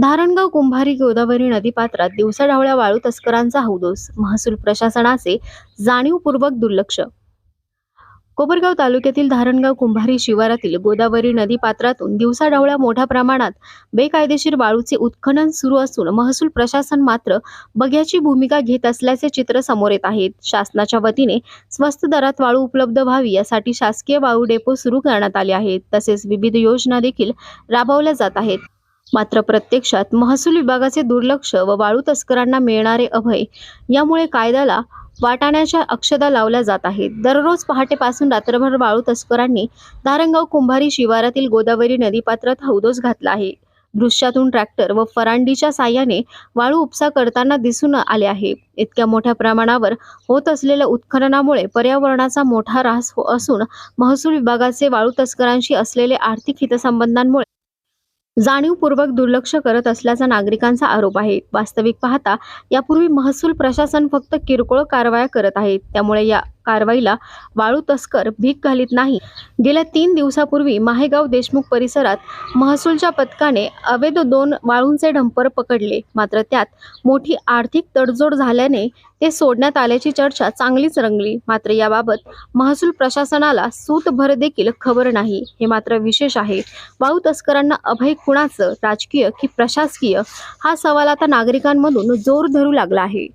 धारणगाव कुंभारी गोदावरी नदीपात्रात दिवसाढवळ्या वाळू तस्करांचा हौदोस महसूल प्रशासनाचे जाणीवपूर्वक दुर्लक्ष. कोपरगाव तालुक्यातील धारणगाव कुंभारी शिवारातील गोदावरी नदीपात्रातून दिवसाढवळ्या मोठ्या प्रमाणात बेकायदेशीर वाळूचे उत्खनन सुरू असून महसूल प्रशासन मात्र बघ्याची भूमिका घेत असल्याचे चित्र समोर येत आहेत. शासनाच्या वतीने स्वस्त दरात वाळू उपलब्ध व्हावी यासाठी शासकीय वाळू डेपो सुरू करण्यात आले आहेत. तसेच विविध योजना देखील राबवल्या जात आहेत. मात्र प्रत्यक्षात महसूल विभागाचे दुर्लक्ष व वाळू तस्करांना मिळणारे अभय यामुळे कायद्याला वाटाण्याच्या अक्षदा लावल्या जात आहेत. दररोज पहाटेपासून रात्रभर वाळू तस्करांनी धारणगाव कुंभारी शिवारातील गोदावरी नदीपात्रात हौदोस घातला आहे. दृश्यातून ट्रॅक्टर व फरांडीच्या साह्याने वाळू उपसा करताना दिसून आले आहे. इतक्या मोठ्या प्रमाणावर होत असलेल्या उत्खननामुळे पर्यावरणाचा मोठा ऱ्हास हो असून महसूल विभागाचे वाळू तस्करांशी असलेले आर्थिक हितसंबंधांमुळे जाणीवपूर्वक दुर्लक्ष करत असल्याचा नागरिकांचा आरोप आहे. वास्तविक पाहता यापूर्वी महसूल प्रशासन फक्त किरकोळ कारवाया करत आहे त्यामुळे या कारवाईला वाळू तस्कर भीक घालीत नाही. गेल्या तीन दिवसापूर्वी माहेगाव देशमुख परिसरात महसूलच्या पथकाने अवैध दोन वाळूंचे डंपर पकडले. मात्र त्यात मोठी आर्थिक तडजोड झाल्याने ते सोडण्यात आल्याची चर्चा चांगलीच रंगली. मात्र याबाबत महसूल प्रशासनाला सूतभर देखील खबर नाही. हे मात्र विशेष आहे. वाळू तस्करांना अभय कुणाचं राजकीय की प्रशासकीय हा सवाल आता नागरिकांमधून जोर धरू लागला आहे.